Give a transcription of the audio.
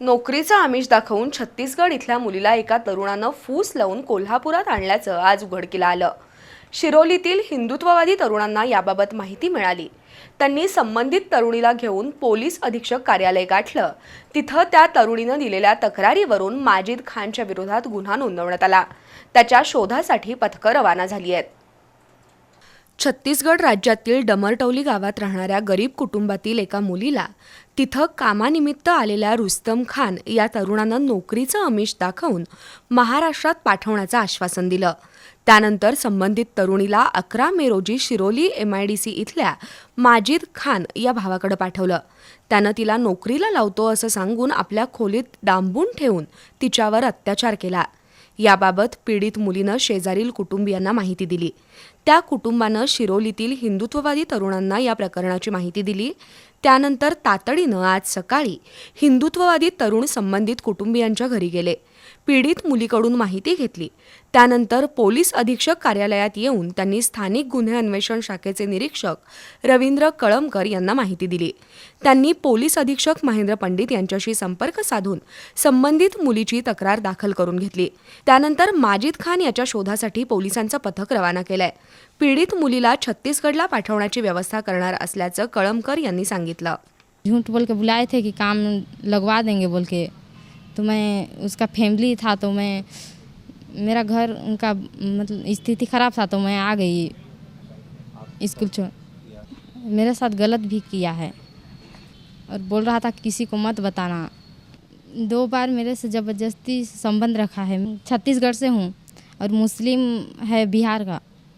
नोकरीचं आमिष दाखवून छत्तीसगड इथल्या मुलीला एका तरुणानं फूस लावून कोल्हापुरात आणल्याचं आज उघडकीला आलं. शिरोलीतील हिंदुत्ववादी तरुणांना याबाबत माहिती मिळाली. त्यांनी संबंधित तरुणीला घेऊन पोलीस अधीक्षक कार्यालय गाठलं. तिथं त्या तरुणीनं दिलेल्या तक्रारीवरून माजिद खानच्या विरोधात गुन्हा नोंदवण्यात आला. त्याच्या शोधासाठी पथकं रवाना झाली आहेत. छत्तीसगड राज्यातील डमरटौली गावात राहणाऱ्या गरीब कुटुंबातील एका मुलीला तिथं कामानिमित्त आलेल्या रुस्तम खान या तरुणानं नोकरीचं अमिष दाखवून महाराष्ट्रात पाठवण्याचं आश्वासन दिलं. त्यानंतर संबंधित तरुणीला अकरा मे रोजी Shiroli M I D C इथल्या माजिद खान या भावाकडे पाठवलं. त्यानं तिला नोकरीला लावतो असं सांगून आपल्या खोलीत डांबून ठेवून तिच्यावर अत्याचार केला. याबाबत पीडित मुलीनं शेजारील कुटुंबियांना माहिती दिली. त्या कुटुंबानं शिरोलीतील हिंदुत्ववादी तरुणांना या प्रकरणाची माहिती दिली. त्यानंतर तातडीनं आज सकाळी हिंदुत्ववादी तरुण संबंधित कुटुंबियांच्या घरी गेले. पीडित मुलीकडून माहिती घेतली. त्यानंतर पोलीस अधीक्षक कार्यालयात येऊन त्यांनी स्थानिक गुन्हे अन्वेषण शाखेचे निरीक्षक रवींद्र कळमकर यांना माहिती दिली. त्यांनी पोलीस अधीक्षक महेंद्र पंडित यांच्याशी संपर्क साधून संबंधित मुलीची तक्रार दाखल करून घेतली. त्यानंतर माजिद खान याच्या शोधासाठी पोलिसांचं पथक रवाना केलंय. पीडित मुलीला छत्तीसगडला पाठवण्याची व्यवस्था करणार असल्याचं कळमकर यांनी सांगितलं. झूठ बोल के बुलाए थे कि काम लगवा देंगे बोल के. तो मैं उसका फैमिली था तो मैं मेरा घर उनका मतलब स्थिति ख़राब था तो मैं आ गई स्कूल छोड़। मेरे साथ गलत भी किया है। और बोल रहा था किसी को मत बताना। दो बार मेरे से ज़बरदस्ती संबंध रखा है। छत्तीसगढ़ से हूँ और मुस्लिम है बिहार का।